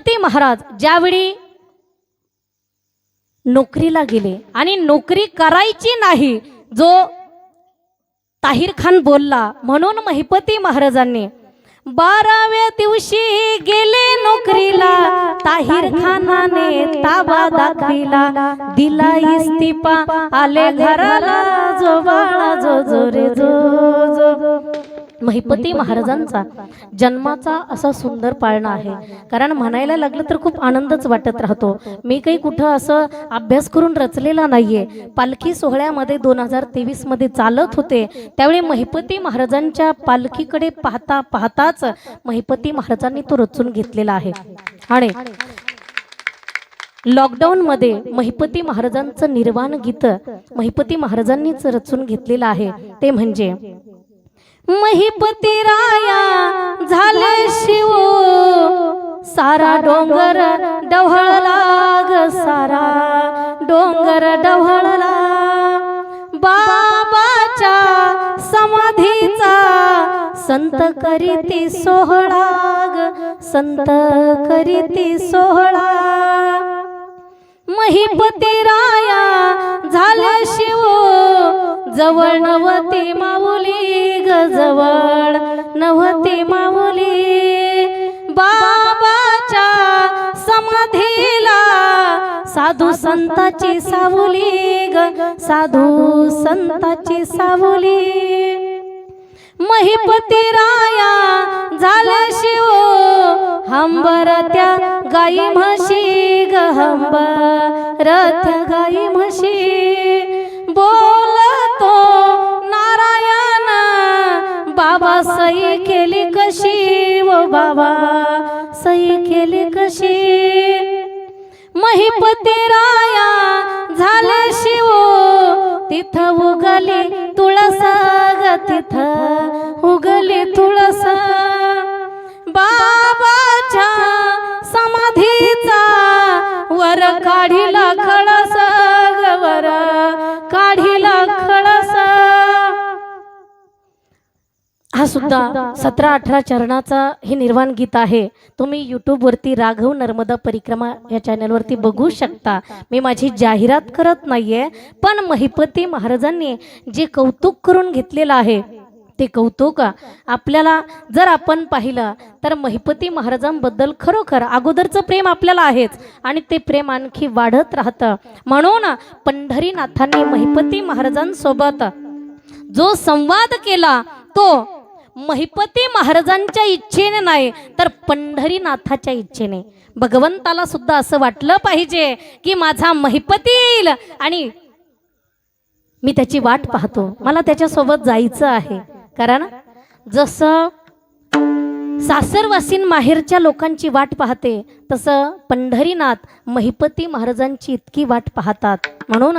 गणपती महाराज. ज्यावेळी नोकरीला गेले आणि नोकरी करायची नाही जो ताहिर खान बोलला म्हणून महिपती महाराजांनी बाराव्या दिवशी गेले नोकरीला ताहिर खानाने ताबा दाखविला. दिला इस्तिफा आले घराला जो बाळा जो जो रे जो जो. महिपती महाराजांचा जन्माचा असा सुंदर पाळणा आहे. कारण म्हणायला लागलं तर खूप आनंदच वाटत राहतो. मी काही कुठं असं अभ्यास करून रचलेला नाहीये. पालखी सोहळ्यामध्ये दोन हजार तेवीसमध्ये चालत होते. त्यावेळी महिपती महाराजांच्या पालखीकडे पाहता पाहताच महिपती महाराजांनी तो रचून घेतलेला आहे. आणि लॉकडाऊन मध्ये महिपती महाराजांचं निर्वाण गीत महिपती महाराजांनीच रचून घेतलेलं आहे. ते म्हणजे महिपती राया झाले शिव. सारा डोंगर डवळला ग सारा डोंगर डवळला बाबाच्या समाधीचा संत करीती सोहळा ग संत करीती सोहळा. महिपती राया झाले शिव. जवळ नवती माऊली ग जवळ. नवती माऊली बाबाच्या समाधीला. साधू संताची सावली ग साधू संताची सावली. महिपती राया झाला शिव हंबरत्या गाई म्हशी ग हंबरत्या गाई म्हशी. बाबा सई केली कशी? महिपती राया झाले शिव तिथ उगली तुळस ग तिथ उगली तुळस. बाबाच्या समाधीचा वर काढिला हा सुद्धा सतरा अठरा चरणाचा हे निर्वाण गीत आहे. तुम्ही यूट्यूबवरती राघव नर्मदा परिक्रमा या चॅनलवरती बघू शकता. मी माझी जाहिरात करत नाहीये पण महिपती महाराजांनी जे कौतुक करून घेतलेलं आहे ते कौतुक आपल्याला जर आपण पाहिलं तर महिपती महाराजांबद्दल खरोखर अगोदरचं प्रेम आपल्याला आहेच आणि ते प्रेम आणखी वाढत राहतं. म्हणून पंढरीनाथांनी महिपती महाराजांसोबत जो संवाद केला तो महिपती महाराजांच्या इच्छेने नाही तर पंढरीनाथाच्या इच्छेने. भगवंताला सुद्धा असं वाटलं पाहिजे की माझा महिपती येईल आणि मी त्याची वाट पाहतो. मला त्याच्यासोबत जायचं आहे. कारण जसं सासरवासीन माहेरच्या लोकांची वाट पाहते तसं पंढरीनाथ महिपती महाराजांची इतकी वाट पाहतात. म्हणून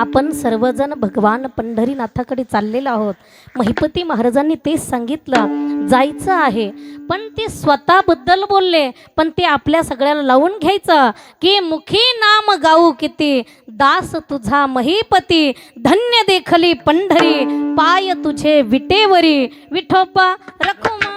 आपण सर्वजण भगवान पंढरीनाथाकडे चाललेलो आहोत. महिपती महाराजांनी तेच सांगितलं जायचं आहे. पण ते स्वतःबद्दल बोलले पण ते आपल्या सगळ्याला लावून घ्यायचं की मुखी नाम गाऊ किती? दास तुझा महिपती धन्य देखली पंढरी पाय तुझे विटेवरी. विठोपा रखुमा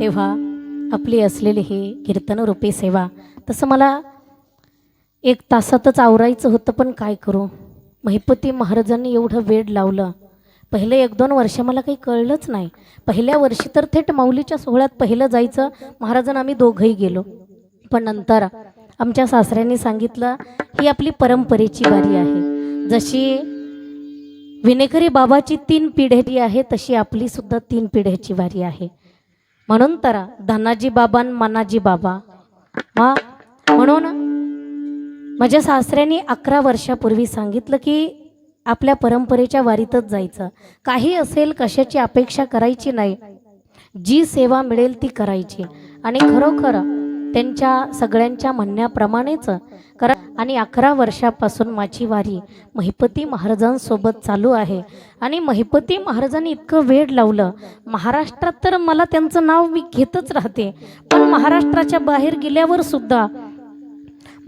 तेव्हा आपली असलेली ही कीर्तनरूपी सेवा तसं मला एक तासातच आवरायचं होतं पण काय करू? महिपती महाराजांनी एवढं वेड लावलं. पहिले एक दोन वर्ष मला काही कळलंच नाही. पहिल्या वर्षी तर थेट माऊलीच्या सोहळ्यात पहिलं जायचं महाराजांना आम्ही दोघंही गेलो. पण नंतर आमच्या सासऱ्यांनी सांगितलं ही आपली परंपरेची वारी आहे. जशी विनेकरी बाबाची तीन पिढ्याची आहे तशी आपली सुद्धा तीन पिढ्याची वारी आहे. म्हणून तर धनाजी बाबा आणि मनाजी बाबा. वा म्हणून माझ्या सासऱ्यांनी अकरा वर्षापूर्वी सांगितलं की आपल्या परंपरेच्या वारीतच जायचं. काही असेल कशाची अपेक्षा करायची नाही. जी सेवा मिळेल ती करायची. आणि खरोखर त्यांच्या सगळ्यांच्या म्हणण्याप्रमाणेच करा. आणि अकरा वर्षापासून माझी वारी महिपती महाराजांसोबत चालू आहे. आणि महिपती महाराजांनी इतकं वेळ लावलं. महाराष्ट्रात तर मला त्यांचं नाव मी घेतच राहते. पण महाराष्ट्राच्या बाहेर गेल्यावर सुद्धा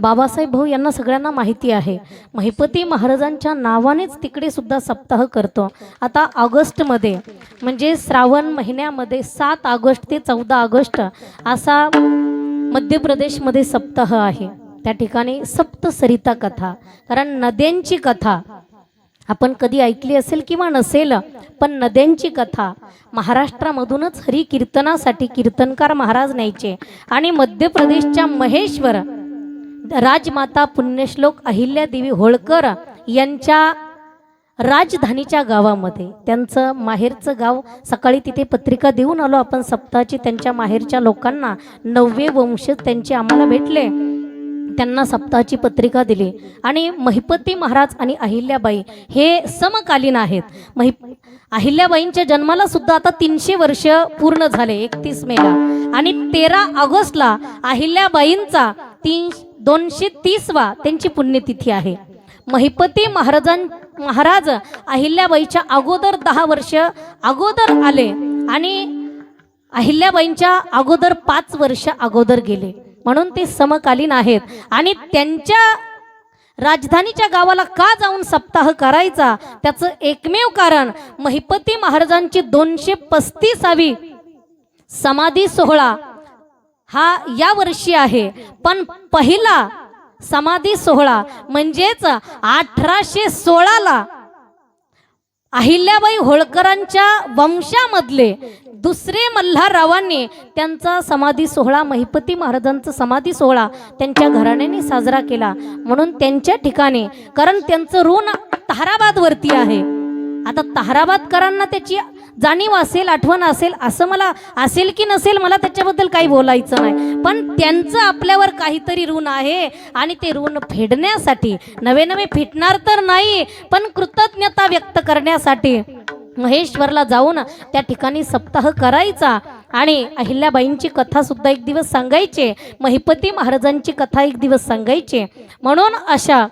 बाबासाहेब भाऊ यांना सगळ्यांना माहिती आहे. महिपती महाराजांच्या नावानेच तिकडे सुद्धा सप्ताह करतो. आता ऑगस्टमध्ये म्हणजे श्रावण महिन्यामध्ये सात ऑगस्ट ते चौदा ऑगस्ट असा मध्य प्रदेशमध्ये सप्ताह आहे. त्या ठिकाणी सप्तसरिता कथा कारण नद्यांची कथा आपण कधी ऐकली असेल किंवा नसेल पण नद्यांची कथा महाराष्ट्रामधूनच हरी कीर्तनासाठी कीर्तनकार महाराज न्यायचे आणि मध्य प्रदेशच्या महेश्वर राजमाता पुण्यश्लोक अहिल्यादेवी होळकर यांच्या राजधानीच्या गावामध्ये. त्यांचं माहेरचं गाव सकाळी तिथे पत्रिका देऊन आलो आपण सप्ताहाची. त्यांच्या माहेरच्या लोकांना नववे वंश त्यांचे आम्हाला भेटले. त्यांना सप्ताहाची पत्रिका दिली. आणि महिपती महाराज आणि अहिल्याबाई हे समकालीन आहेत. महि अहिल्याबाईंच्या जन्माला सुद्धा आता तीनशे वर्ष पूर्ण झाले एकतीस मेला. आणि तेरा ऑगस्टला अहिल्याबाईंचा तीन दोनशे तीसवा त्यांची पुण्यतिथी आहे. महिपती महाराजां महाराज अहिल्याबाईच्या अगोदर दहा वर्ष अगोदर आले आणि अहिल्याबाईंच्या अगोदर पाच वर्ष अगोदर गेले. म्हणून ते समकालीन आहेत. आणि त्यांच्या राजधानीच्या गावाला का जाऊन सप्ताह करायचा? त्याचं एकमेव कारण महिपती महाराजांची दोनशे पस्तीसावी समाधी सोहळा हा या वर्षी आहे. पण पहिला समाधी सोहळा म्हणजेच अठराशे सोळाला अहिल्याबाई होळकरांच्या वंशामधले दुसरे मल्हाररावांनी त्यांचा समाधी सोहळा महिपती महाराजांचा समाधी सोहळा त्यांच्या घराण्याने साजरा केला. म्हणून त्यांच्या ठिकाणी कारण त्यांचं ऋण ताराबादवरती आहे. आता ताराबादकरांना त्याची जाणीव असेल आठवण असेल असं मला असेल की नसेल मला त्याच्याबद्दल काही बोलायचं नाही. पण त्यांचं आपल्यावर काहीतरी ऋण आहे आणि ते ऋण फेडण्यासाठी नवे नवे फिटणार तर नाही पण कृतज्ञता व्यक्त करण्यासाठी महेश्वरला जाऊन त्या ठिकाणी सप्ताह करायचा. आणि अहिल्याबाईंची कथा सुद्धा एक दिवस सांगायचे महिपती महाराजांची कथा एक दिवस सांगायचे. म्हणून अशा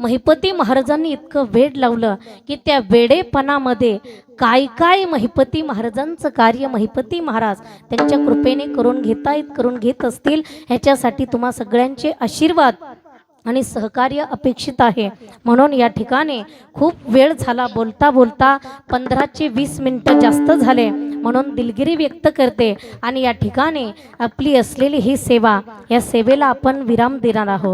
महिपती महाराजांनी इतकं वेड लावलं की त्या वेडेपणामध्ये काय काय महिपती महाराजांचं कार्य महिपती महाराज त्यांच्या कृपेने करून घेतायत करून घेत असतील ह्याच्यासाठी तुम्हा सगळ्यांचे आशीर्वाद आणि सहकार्य अपेक्षित आहे. म्हणून या ठिकाणी खूप वेळ झाला बोलता बोलता पंधराचे वीस मिनटं जास्त झाले. म्हणून दिलगिरी व्यक्त करते आणि या ठिकाणी आपली असलेली ही सेवा या सेवेला आपण विराम देणार आहोत.